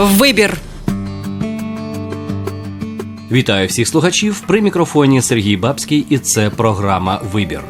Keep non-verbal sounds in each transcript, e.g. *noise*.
Вибір. Вітаю всіх слухачів при мікрофоні Сергій Бабський, і це програма Вибір.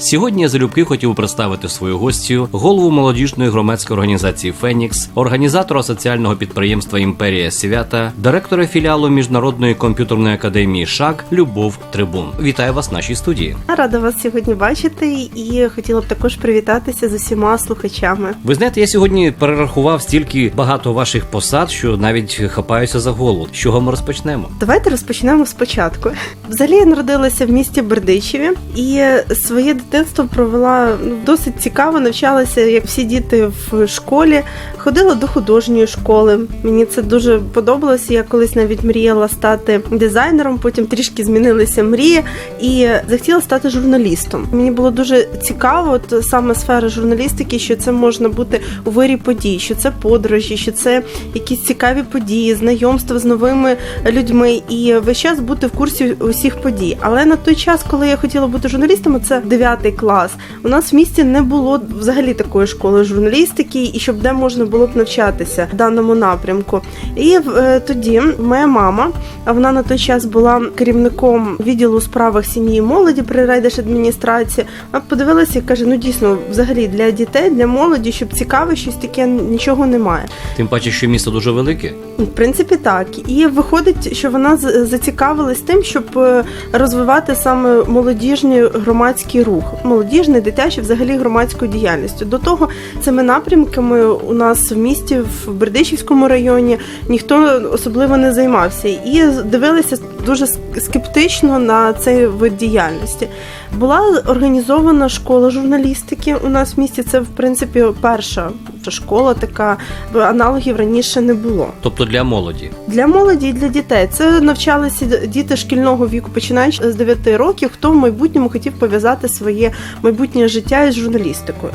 Сьогодні я залюбки хотів представити свою гостю, голову молодіжної громадської організації Фенікс, організатора соціального підприємства Імперія Свята, директора філіалу міжнародної комп'ютерної академії ШАК Любов Трибун. Вітаю вас в нашій студії. Рада вас сьогодні бачити і хотіла б також привітатися з усіма слухачами. Ви знаєте, я сьогодні перерахував стільки багато ваших посад, що навіть хапаюся за голову. З чого ми розпочнемо? Давайте розпочнемо спочатку. Взагалі я народилася в місті Бердичеві і своє дитинство провела ну, досить цікаво. Навчалася, як всі діти в школі. Ходила до художньої школи. Мені це дуже подобалося. Я колись навіть мріяла стати дизайнером, потім трішки змінилися мрії і захотіла стати журналістом. Мені було дуже цікаво, от саме сфера журналістики, що це можна бути у вирі подій, що це подорожі, що це якісь цікаві події, знайомства з новими людьми і весь час бути в курсі усіх подій. Але на той час, коли я хотіла бути журналістом, це 9 клас. У нас в місті не було взагалі такої школи журналістики, і щоб де можна було б навчатися в даному напрямку. І е, тоді моя мама, а вона на той час була керівником відділу у справах сім'ї і молоді при райдержадміністрації. Вона подивилася і каже: ну дійсно, взагалі для дітей, для молоді, щоб цікаве щось таке нічого немає. Тим паче, що місто дуже велике. В принципі, так. І виходить, що вона зацікавилась тим, щоб е, розвивати саме молодіжний громадський рух, молодіжний, дитячий, взагалі громадською діяльність. До того цими напрямками у нас в місті, в Бердичівському районі, ніхто особливо не займався. І дивилися дуже скептично на цей вид діяльності. Була організована школа журналістики у нас в місті. Це в принципі перша школа, така аналогів раніше не було. Тобто для молоді. Для молоді і для дітей це навчалися діти шкільного віку, починаючи з 9 років, хто в майбутньому хотів пов'язати своє майбутнє життя із журналістикою.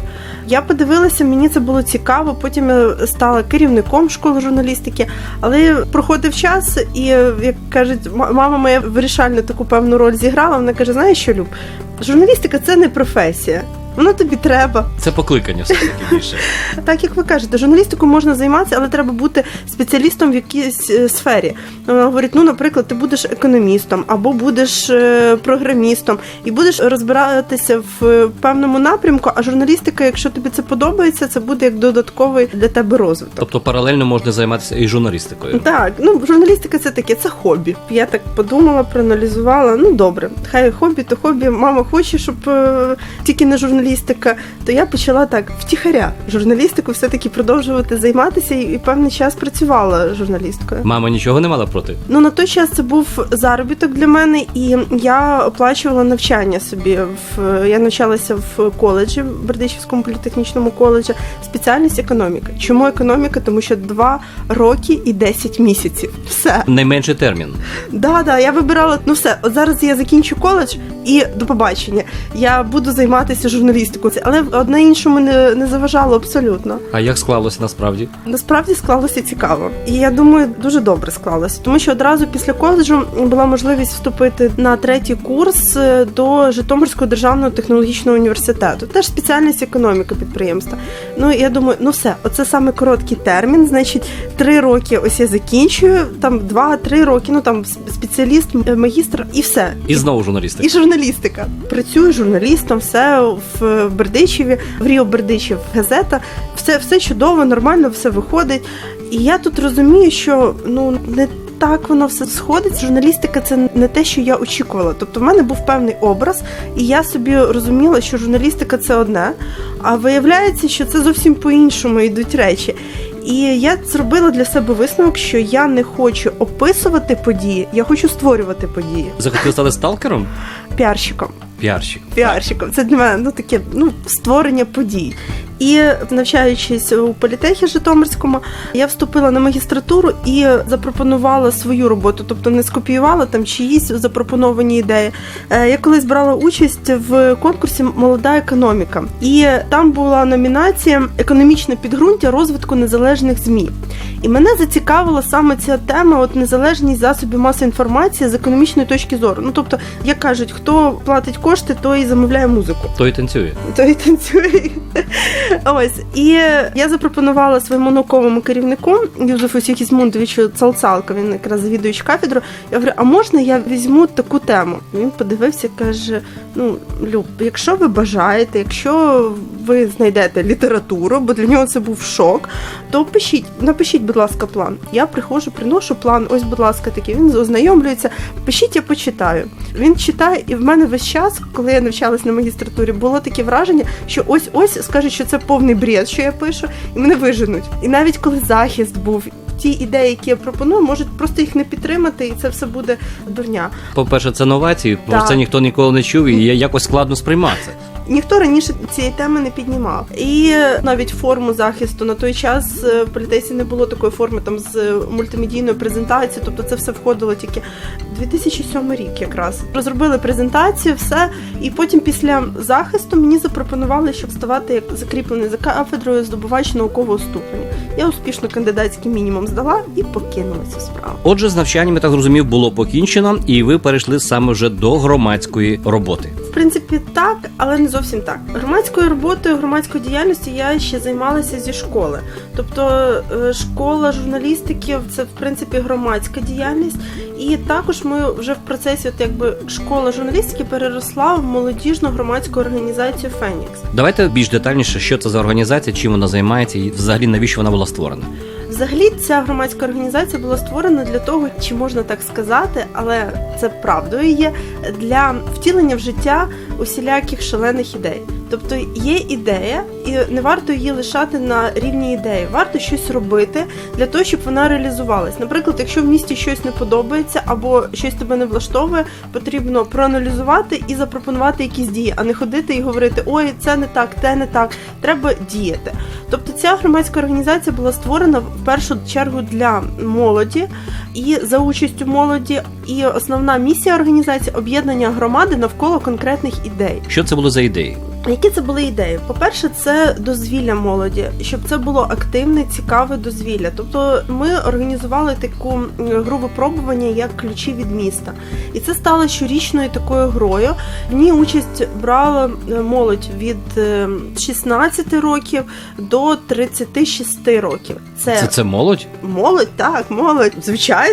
Я подивилася, мені це було цікаво. Потім я стала керівником школи журналістики, але проходив час, і як кажуть, мама моя вирішальну таку певну роль зіграла. Вона каже: знаєш що, Люб, журналістика це не професія. Воно тобі треба. Це покликання все таки *laughs* більше. Так як ви кажете, журналістикою можна займатися, але треба бути спеціалістом в якійсь е, сфері. Вона говорить: ну, наприклад, ти будеш економістом або будеш е, програмістом і будеш розбиратися в е, певному напрямку. А журналістика, якщо тобі це подобається, це буде як додатковий для тебе розвиток. Тобто паралельно можна займатися і журналістикою. Так, ну журналістика це таке, це хобі. Я так подумала, проаналізувала. Ну добре, хай хобі, то хобі. Мама хоче, щоб тільки не журналістика. То я почала так втіхаря журналістику все-таки продовжувати займатися і, і певний час працювала журналісткою. Мама нічого не мала проти. Ну на той час це був заробіток для мене, і я оплачувала навчання собі. В я навчалася в коледжі, в Бердичівському політехнічному коледжі, спеціальність економіка. Чому економіка? Тому що два роки і 10 місяців. Все. Найменший термін. Да, да, я вибирала. Ну все, от зараз я закінчу коледж і до побачення. Я буду займатися журналістикою, але одне іншому не, не заважало абсолютно. А як склалося насправді? Насправді склалося цікаво, і я думаю, дуже добре склалося, тому що одразу після коледжу була можливість вступити на третій курс е, до Житомирського державного технологічного університету. Теж спеціальність економіка підприємства. Ну я думаю, ну все, оце саме короткий термін. Значить, три роки. Ось я закінчую, там два-три роки. Ну там спеціаліст, магістр, і все. І знову журналістика. І журналістика. Працюю журналістом, все в Бердичеві, в Ріо Бердичів газета. Все, все чудово, нормально, все виходить. І я тут розумію, що ну не так воно все сходить. Журналістика це не те, що я очікувала. Тобто, в мене був певний образ, і я собі розуміла, що журналістика це одне, а виявляється, що це зовсім по-іншому йдуть речі. І я зробила для себе висновок, що я не хочу описувати події, я хочу створювати події Захотіли стати сталкером? піарщиком. Піарщиком. Піарщиком. Це для мене ну таке ну створення подій. І навчаючись у політехі Житомирському, я вступила на магістратуру і запропонувала свою роботу, тобто не скопіювала там чиїсь запропоновані ідеї. Е, Я колись брала участь в конкурсі Молода економіка, і там була номінація Економічне підґрунтя розвитку незалежних змі. І мене зацікавила саме ця тема, от незалежність засобів масової інформації з економічної точки зору. Ну тобто, як кажуть, хто платить кошти, той і замовляє музику. То й танцює. То і танцює. Ось і я запропонувала своєму науковому керівнику Юзефу Сігізмундовичу Цалцалко, він якраз завідуючий кафедру. Я говорю, а можна я візьму таку тему? Він подивився, каже: Ну, Люб, якщо ви бажаєте, якщо ви знайдете літературу, бо для нього це був шок, то пишіть, напишіть, будь ласка, план. Я приходжу, приношу план. Ось, будь ласка, такий. Він ознайомлюється. Пишіть, я почитаю. Він читає, і в мене весь час, коли я навчалась на магістратурі, було таке враження, що ось ось скажуть, що це повний бред, що я пишу, і мене виженуть. І навіть коли захист був. Ті ідеї, які я пропоную, можуть просто їх не підтримати, і це все буде дурня. По-перше, це новації, про це ніхто ніколи не чув, і якось складно сприймати. Ніхто раніше цієї теми не піднімав. І навіть форму захисту на той час е, в політесі не було такої форми там з мультимедійною презентацією, тобто це все входило тільки 2007 рік якраз. Розробили презентацію, все, і потім після захисту мені запропонували, щоб ставати як закріплений за кафедрою здобувач наукового ступеня. Я успішно кандидатський мінімум здала і покинула цю справу. Отже, з навчанням, я так зрозумів, було покінчено, і ви перейшли саме вже до громадської роботи. Принципі, так, але не зовсім так. Громадською роботою, громадською діяльністю я ще займалася зі школи. Тобто, е, школа журналістики це в принципі громадська діяльність. І також ми вже в процесі, от якби школа журналістики переросла в молодіжну громадську організацію Фенікс. Давайте більш детальніше, що це за організація, чим вона займається, і взагалі навіщо вона була створена. Взагалі, ця громадська організація була створена для того, чи можна так сказати, але це правдою є для втілення в життя усіляких шалених ідей. Тобто є ідея, і не варто її лишати на рівні ідеї. Варто щось робити для того, щоб вона реалізувалась. Наприклад, якщо в місті щось не подобається або щось тебе не влаштовує, потрібно проаналізувати і запропонувати якісь дії, а не ходити і говорити Ой, це не так, те не так. Треба діяти. Ця громадська організація була створена в першу чергу для молоді і за участю молоді. І основна місія організації об'єднання громади навколо конкретних ідей. Що це було за ідеї? Які це були ідеї? По-перше, це дозвілля молоді, щоб це було активне, цікаве дозвілля. Тобто ми організували таку гру випробування як ключі від міста. І це стало щорічною такою грою. В ній участь брала е, молодь від е, 16 років до 36 років. Це, Це це молодь? молодь, так, молодь, звичайно.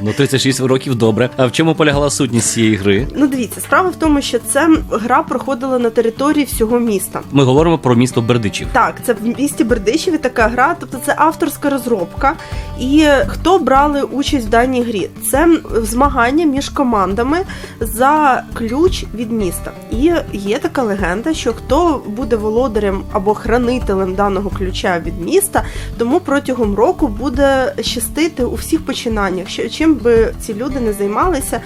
Ну 36 років добре. А в чому полягала сутність цієї гри? Ну дивіться, справа в тому, що це гра проходила на території всього міста. Ми говоримо про місто Бердичів. Так, це в місті Бердичеві така гра, тобто це авторська розробка. І хто брали участь в даній грі? Це змагання між командами за ключ від міста. І є така легенда, що хто буде володарем або хранителем даного ключа від міста, тому протягом року буде щастити у всіх починаннях. Що чим би ці люди не займалися,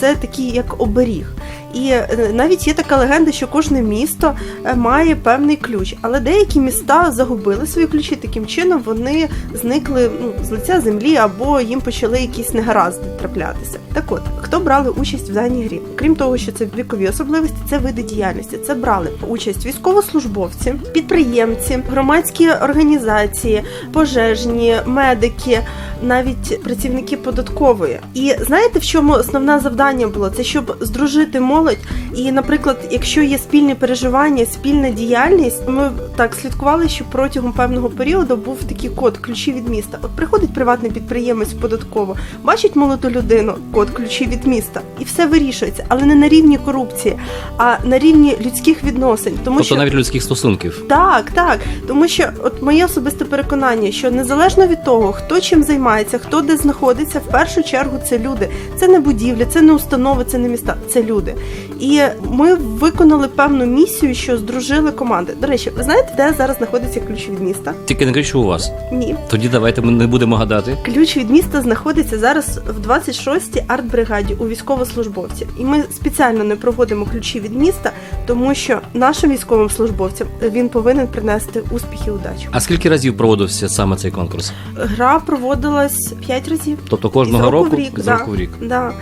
це такий як оберіг. І е, навіть є така легенда, що кожне місто е, має певний ключ, але деякі міста загубили свої ключі. Таким чином вони зникли ну, з лиця землі або їм почали якісь негаразди траплятися. Так от, хто брали участь в даній грі? Крім того, що це вікові особливості, це види діяльності. Це брали участь військовослужбовці, підприємці, громадські організації, пожежні, медики, навіть працівники податкової. І знаєте, в чому основне завдання було? Це щоб здружити молодь. І, наприклад, якщо є спільні переживання, спільна діяльність, ми так слідкували, що протягом певного періоду був такий код ключі від міста. От приходить приватний підприємець податково, бачить молоду людину, код ключі від міста, і все вирішується, але не на рівні корупції, а на рівні людських відносин. Тому Тобто що навіть людських стосунків. так, так. Тому що от моє особисте переконання, що незалежно від того, хто чим займається, хто де знаходиться, в першу чергу це люди. Це не будівлі, це не установи, це не міста, це люди. І ми виконали певну місію, що здружили команди. До речі, ви знаєте, де зараз знаходиться ключ від міста? Тільки не кажіть, у вас. Ні. Тоді давайте ми не будемо гадати. Ключ від міста знаходиться зараз в 26-й артбригаді у військовослужбовців. І ми спеціально не проводимо ключі від міста, тому що нашим військовим службовцям він повинен принести успіх і удачу. А скільки разів проводився саме цей конкурс? Гра проводилась 5 разів. Тобто кожного З року року в рік, з да. року в рік. Да.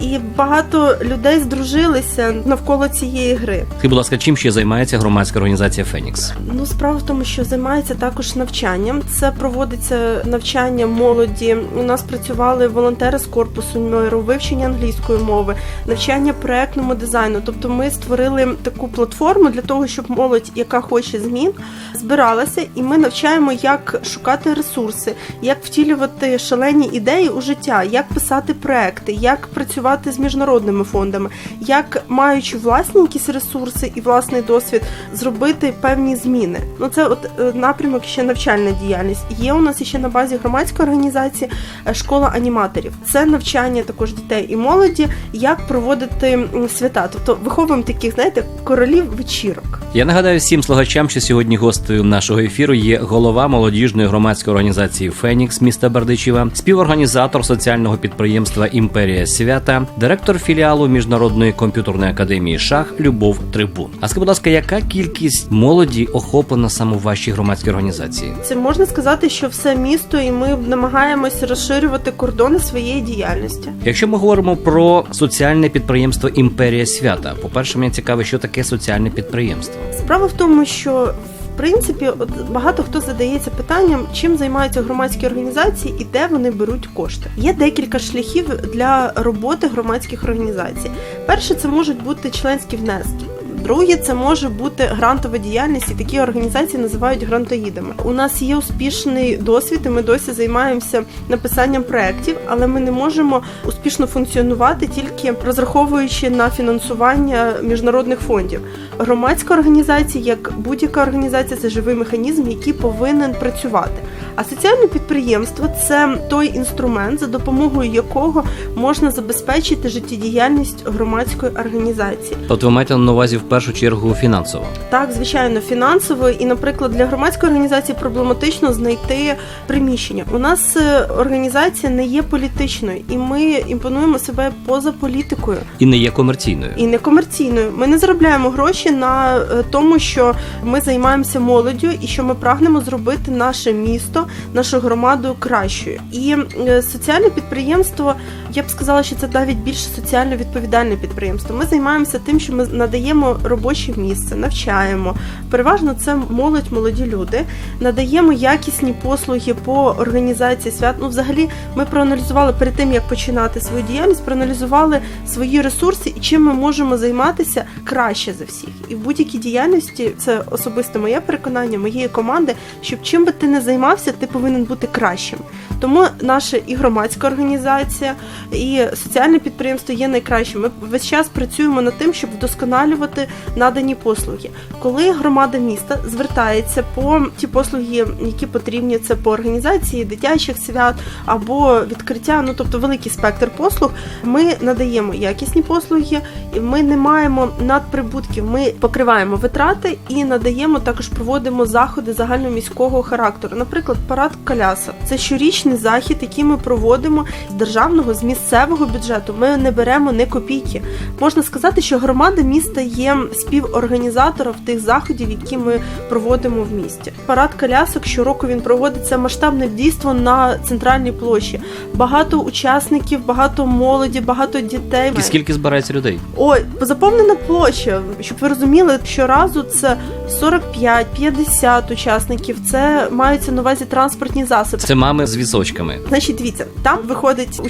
І багато людей здружилися навколо цієї гри. Скажіть, будь ласка, чим ще займається громадська організація Фенікс? Ну, справа в тому, що займається також навчанням. Це проводиться навчання молоді. У нас працювали волонтери з корпусу миру, вивчення англійської мови, навчання проектному дизайну. Тобто, ми створили таку платформу для того, щоб молодь, яка хоче змін, збиралася, і ми навчаємо, як шукати ресурси, як втілювати шалені ідеї у життя, як писати проекти, як працювати з міжнародними фондами, як маючи власні якісь ресурси і власний досвід, зробити певні зміни. Ну це от е, напрямок ще навчальна діяльність. Є у нас ще на базі громадської організації е, школа аніматорів. Це навчання також дітей і молоді, як проводити свята. Тобто виховуємо таких, знаєте, королів вечірок. Я нагадаю всім слухачам, що сьогодні гостею нашого ефіру є голова молодіжної громадської організації Фенікс міста Бердичева, співорганізатор соціального підприємства Імперія Свята, директор філіалу міжнародної комп'ютерної академії Шах Любов Трибун. А скажіть, будь ласка, яка кількість молоді охоплена саме в вашій громадській організації? Це можна сказати, що все місто, і ми намагаємося розширювати кордони своєї діяльності. Якщо ми говоримо про соціальне підприємство Імперія Свята, по перше, мені цікаво, що таке соціальне підприємство. Справа в тому, що принципі от багато хто задається питанням, чим займаються громадські організації і де вони беруть кошти. Є декілька шляхів для роботи громадських організацій. Перше, це можуть бути членські внески. Друге, це може бути грантова діяльність, і такі організації називають грантоїдами. У нас є успішний досвід, і ми досі займаємося написанням проєктів, але ми не можемо успішно функціонувати тільки розраховуючи на фінансування міжнародних фондів. Громадська організація, як будь-яка організація, це живий механізм, який повинен працювати. А соціальне підприємство це той інструмент, за допомогою якого можна забезпечити життєдіяльність громадської організації. Тобто ви маєте на увазі в першу чергу фінансово. Так, звичайно, фінансово і, наприклад, для громадської організації проблематично знайти приміщення. У нас е, організація не є політичною, і ми імпонуємо себе поза політикою і не є комерційною. і не комерційною. Ми не заробляємо гроші на е, тому, що ми займаємося молоддю і що ми прагнемо зробити наше місто, нашу громаду кращою. І е, соціальне підприємство, я б сказала, що це навіть більш соціально відповідальне підприємство. Ми займаємося тим, що ми надаємо робоче місце, навчаємо. Переважно це молодь, молоді люди. Надаємо якісні послуги по організації свят. Ну, взагалі, ми проаналізували перед тим, як починати свою діяльність, проаналізували свої ресурси і чим ми можемо займатися краще за всіх. І в будь-якій діяльності це особисто моє переконання, моєї команди, щоб чим би ти не займався, ти повинен бути кращим. Тому наша і громадська організація, і соціальне підприємство є найкращим. Ми весь час працюємо над тим, щоб вдосконалювати надані послуги. Коли громада міста звертається по ті послуги, які потрібні, це по організації дитячих свят або відкриття, ну тобто великий спектр послуг, ми надаємо якісні послуги, і ми не маємо надприбутків. Ми покриваємо витрати і надаємо також проводимо заходи загальноміського характеру. Наприклад, парад коляса. Це щорічний захід, який ми проводимо з державного, з місцевого бюджету. Ми не беремо не копійки. Можна сказати, що громада міста є співорганізатором тих заходів, які ми проводимо в місті. Парад колясок щороку він проводиться масштабне дійство на центральній площі. Багато учасників, багато молоді, багато дітей. І скільки збирається людей? Ой, заповнена площа. Щоб ви розуміли, щоразу це 45-50 учасників. Це маються на увазі транспортні засоби. Це мами з візочками. Значить, дивіться, там виходять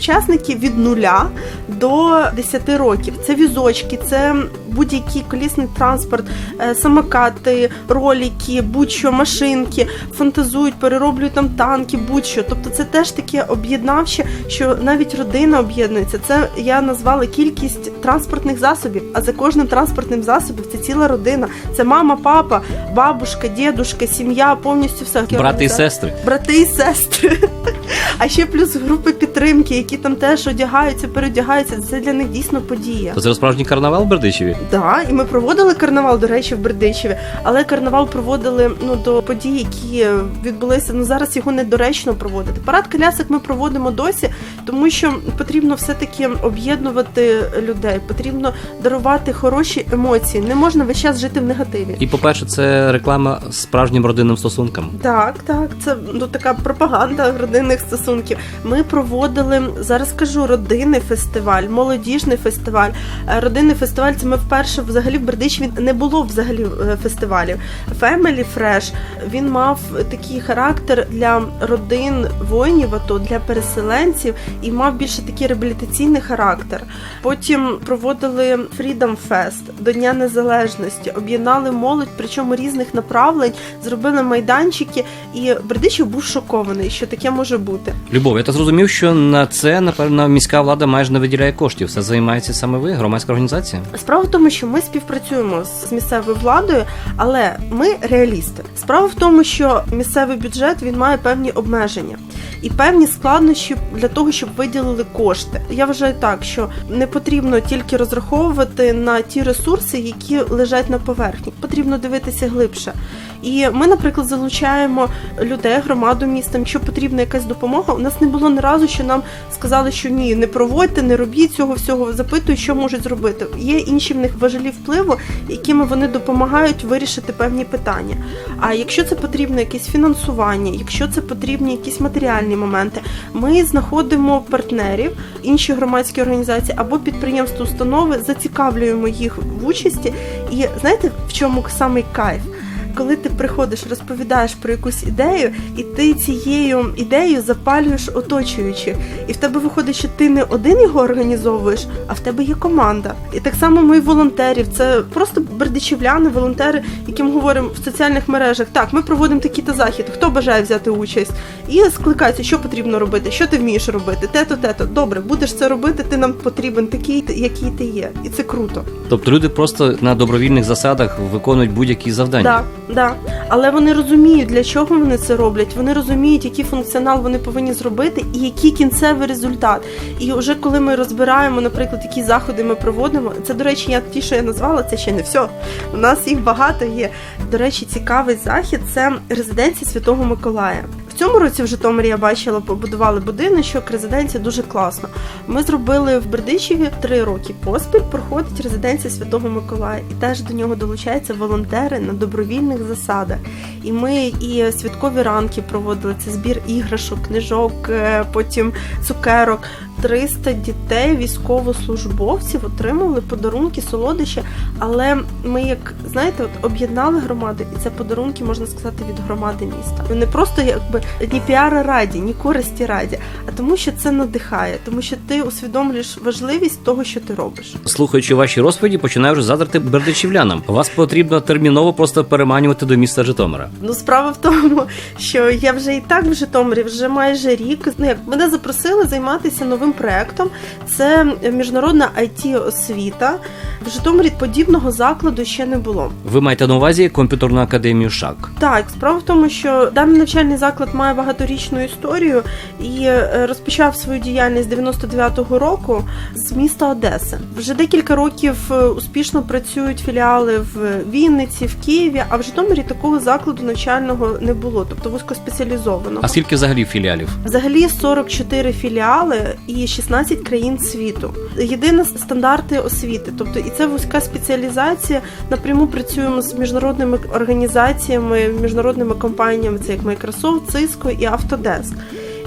учасники від нуля до 10 років. Це візочки, це будь-який колісний транспорт, е, самокати, ролики, будь-що, машинки, фантазують, перероблюють там танки, будь-що. Тобто це теж таке об'єднавче, що навіть родина об'єднується. Це я назвала кількість транспортних засобів. А за кожним транспортним засобом це ціла родина. Це мама, папа, бабушка, дідушка, сім'я, повністю все. Брати і сестри. брати і сестри. *laughs* А ще плюс групи підтримки, які там теж одягаються, переодягаються. Це для них дійсно подія. То це справжній карнавал в Бердичеві? Да, і ми проводили карнавал, до речі, в Бердичеві, але карнавал проводили ну до подій, які відбулися. Ну зараз його недоречно проводити. Парад колясок ми проводимо досі, тому що потрібно все-таки об'єднувати людей, потрібно дарувати хороші емоції. Не можна весь час жити в негативі. І по-перше, це реклама справжнім родинним стосункам. Так, так, це ну така пропаганда родинних стосунків. Ми проводили зараз. Кажу родинний фестиваль, молодіжний фестиваль. Е, Родинний фестиваль це ми вперше взагалі в Бердичеві не було взагалі е, фестивалів. Family Fresh, він мав такий характер для родин воїнів, АТО, для переселенців і мав більше такий реабілітаційний характер. Потім проводили Freedom Fest до Дня Незалежності, об'єднали молодь, причому різних направлень, зробили майданчики, і Бердичів був шокований, що таке може бути. Любов, я так зрозумів, що на це напевно міська влада майже не виділяє коштів. Все займається саме ви, громадська організація. Справа в тому, що ми співпрацюємо з місцевою владою, але ми реалісти. Справа в тому, що місцевий бюджет він має певні обмеження і певні складнощі для того, щоб виділили кошти. Я вважаю так, що не потрібно тільки розраховувати на ті ресурси, які лежать на поверхні. Потрібно дивитися глибше. І ми, наприклад, залучаємо людей, громаду міста. Якщо потрібна якась допомога, у нас не було ні разу, що нам сказали, що ні, не проводьте, не робіть цього всього. Запитують, що можуть зробити. Є інші в них важелі впливу, якими вони допомагають вирішити певні питання. А якщо це потрібно якесь фінансування, якщо це потрібні якісь матеріальні моменти, ми знаходимо партнерів, інші громадські організації або підприємства, установи, зацікавлюємо їх в участі. І знаєте, в чому самий кайф? Коли ти приходиш, розповідаєш про якусь ідею, і ти цією ідеєю запалюєш оточуючих, і в тебе виходить, що ти не один його організовуєш, а в тебе є команда. І так само ми волонтерів. Це просто бердичівляни, волонтери, яким говоримо в соціальних мережах. Так, ми проводимо такий-то захід. Хто бажає взяти участь? І скликаються, що потрібно робити, що ти вмієш робити, те-то, те-то. Добре, будеш це робити. Ти нам потрібен такий, який ти є, і це круто. Тобто люди просто на добровільних засадах виконують будь-які завдання. Да, да. Але вони розуміють, для чого вони це роблять. Вони розуміють, який функціонал вони повинні зробити, і який кінцевий результат. І вже коли ми розбираємо, наприклад, які заходи ми проводимо, це до речі, я ті, що я назвала, це ще не все. У нас їх багато є. До речі, цікавий захід це резиденція Святого Миколая. Цьому році в Житомирі я бачила, побудували будиночок, резиденція дуже класно. Ми зробили в Бердичеві три роки поспіль. Проходить резиденція Святого Миколая, і теж до нього долучаються волонтери на добровільних засадах. І ми і святкові ранки проводили це збір іграшок, книжок, е, потім цукерок. 300 дітей, військовослужбовців отримали подарунки, солодощі. Але ми, як знаєте, от об'єднали громади, і це подарунки можна сказати від громади міста. Не просто якби ні піара раді, ні користі раді, а тому, що це надихає, тому що ти усвідомлюєш важливість того, що ти робиш. Слухаючи ваші розповіді, починаю вже задрати бердичівлянам. Вас потрібно терміново просто переманювати до міста Житомира. Ну, справа в тому, що я вже і так в Житомирі вже майже рік. Ну, як мене запросили займатися новим проектом. Це міжнародна it освіта. В Житомирі подібного закладу ще не було. Ви маєте на увазі комп'ютерну академію ШАК. Так, справа в тому, що даний навчальний заклад має багаторічну історію і е, розпочав свою діяльність 99-го року з міста Одеси. Вже декілька років е, успішно працюють філіали в Вінниці, в Києві, а в Житомирі такого закладу навчального не було, тобто вузькоспеціалізованого. А скільки взагалі філіалів? Взагалі 44 філіали і 16 країн світу. Єдине стандарти освіти, тобто і це вузька спеціалізація. Напряму працюємо з міжнародними організаціями, міжнародними компаніями, це як Microsoft, Cisco і Autodesk.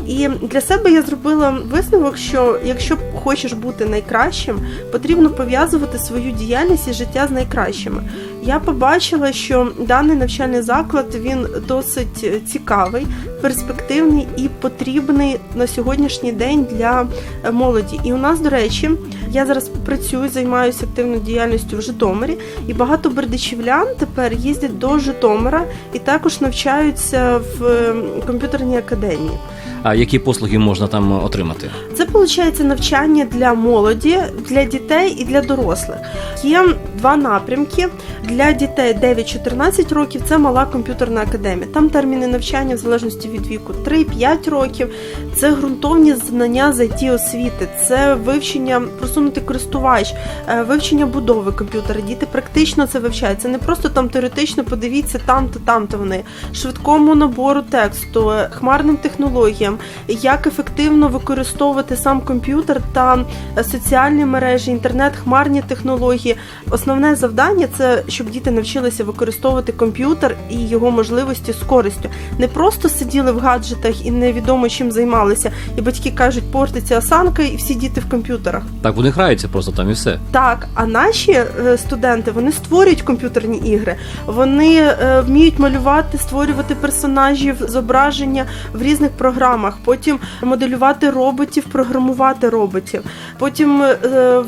І для себе я зробила висновок, що якщо хочеш бути найкращим, потрібно пов'язувати свою діяльність і життя з найкращими. Я побачила, що даний навчальний заклад він досить цікавий, перспективний і потрібний на сьогоднішній день для молоді. І у нас, до речі, я зараз працюю, займаюся активною діяльністю в Житомирі, і багато бердичівлян тепер їздять до Житомира і також навчаються в комп'ютерній академії. А які послуги можна там отримати? Це виходить навчання для молоді, для дітей і для дорослих. Є два напрямки для дітей 9-14 років. Це мала комп'ютерна академія. Там терміни навчання в залежності від віку 3-5 років. Це ґрунтовні знання з it освіти, це вивчення просунутий користувач, е, вивчення будови комп'ютера. Діти практично це вивчають. Це не просто там теоретично подивіться там-то, там-то вони швидкому набору тексту, хмарним технологіям, як ефективно використовувати сам комп'ютер та е, соціальні мережі, інтернет, хмарні технології. Основне завдання це щоб діти навчилися використовувати комп'ютер і його можливості з користю. Не просто сиділи в гаджетах і невідомо чим займалися. І батьки кажуть, портиться осанка, і всі діти в комп'ютерах. Так вони граються просто там і все. Так, а наші е, студенти вони створюють комп'ютерні ігри, вони е, вміють малювати, створювати персонажів, зображення в різних програмах, потім моделювати роботів, програмувати роботів. Потім е,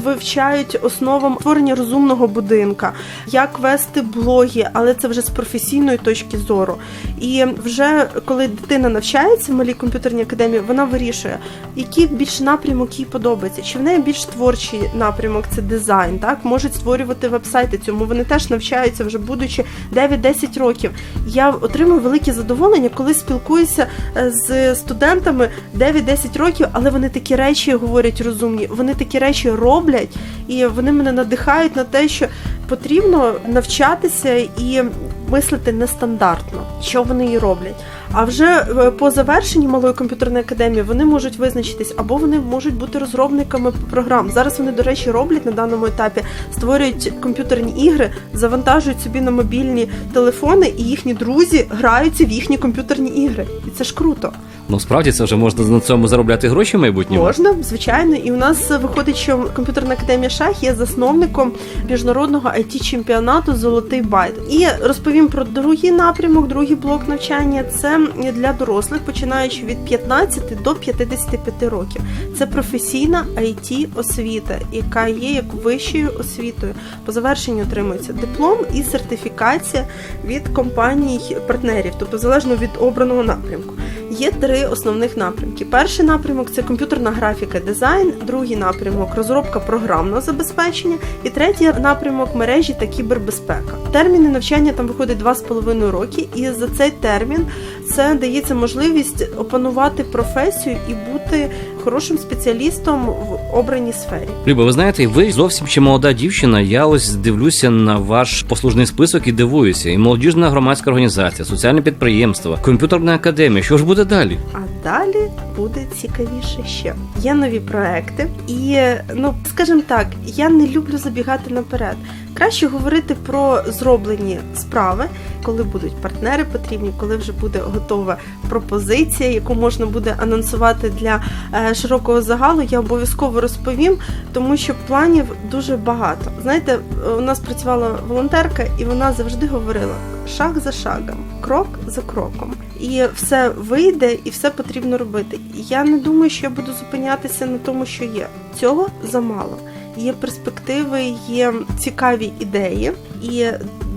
вивчають основам створення розумного будинка, як вести блоги, але це вже з професійної точки зору. І вже коли дитина навчається в малій комп'ютерній академії, вона вирішує, який більш напрямок їй подобається. Чи в неї більш творчий напрямок це дизайн, так можуть створювати вебсайти. Цьому вони теж навчаються вже будучи 9-10 років. Я отримую велике задоволення, коли спілкуюся е, з студентами 9-10 років, але вони такі речі говорять розумні, вони такі речі роблять, і вони мене надихають на те, що потрібно навчатися і мислити нестандартно, що вони і роблять. А вже е, по завершенні малої комп'ютерної академії вони можуть визначитись, або вони можуть бути розробниками програм. Зараз вони, до речі, роблять на даному етапі, створюють комп'ютерні ігри, завантажують собі на мобільні телефони, і їхні друзі граються в їхні комп'ютерні ігри. І це ж круто. Ну справді це вже можна на цьому заробляти гроші в майбутньому. Можна, звичайно, і у нас виходить, що комп'ютерна академія шах є засновником міжнародного it чемпіонату Золотий байт. І розповім про другий напрямок, другий блок навчання. Це для дорослих, починаючи від 15 до 55 років. Це професійна it освіта, яка є як вищою освітою. По завершенню отримується диплом і сертифікація від компаній партнерів, тобто залежно від обраного напрямку. Є три основних напрямки. Перший напрямок це комп'ютерна графіка, дизайн, другий напрямок розробка програмного забезпечення, і третій напрямок мережі та кібербезпека. Терміни навчання там виходить 2,5 роки, і за цей термін це дається можливість опанувати професію і бути хорошим спеціалістом в обраній сфері. Люба, ви знаєте, ви зовсім ще молода дівчина. Я ось дивлюся на ваш послужний список і дивуюся. І молодіжна громадська організація, соціальне підприємство, комп'ютерна академія. Що ж буде далі? А далі буде цікавіше ще. Є нові проекти, і ну скажімо так, я не люблю забігати наперед. Краще говорити про зроблені справи, коли будуть партнери потрібні, коли вже буде готова пропозиція, яку можна буде анонсувати для е, широкого загалу. Я обов'язково розповім, тому що планів дуже багато. Знаєте, у нас працювала волонтерка, і вона завжди говорила шаг за шагом, крок за кроком. І все вийде, і все потрібно робити. Я не думаю, що я буду зупинятися на тому, що є. Цього замало. Є перспективи, є цікаві ідеї і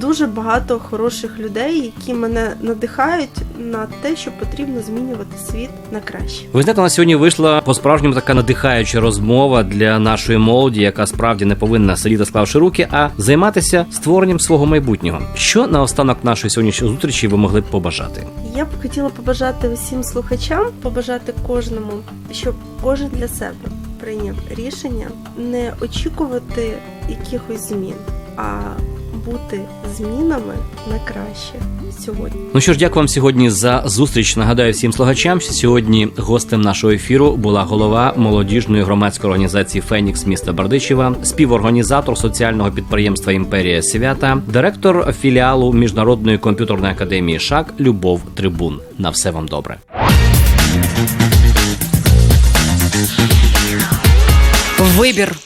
дуже багато хороших людей, які мене надихають на те, що потрібно змінювати світ на краще. Ви знаєте, у нас сьогодні вийшла по справжньому така надихаюча розмова для нашої молоді, яка справді не повинна сидіти, склавши руки, а займатися створенням свого майбутнього. Що на останок нашої сьогоднішньої зустрічі ви могли б побажати? Я б хотіла побажати усім слухачам, побажати кожному, щоб кожен для себе прийняв рішення не очікувати якихось змін, а бути змінами на краще сьогодні. Ну що ж, дякую вам сьогодні за зустріч. Нагадаю всім слухачам, що сьогодні гостем нашого ефіру була голова молодіжної громадської організації Фенікс міста Бардичева, співорганізатор соціального підприємства Імперія Свята, директор філіалу міжнародної комп'ютерної академії ШАК Любов Трибун. На все вам добре. Вибір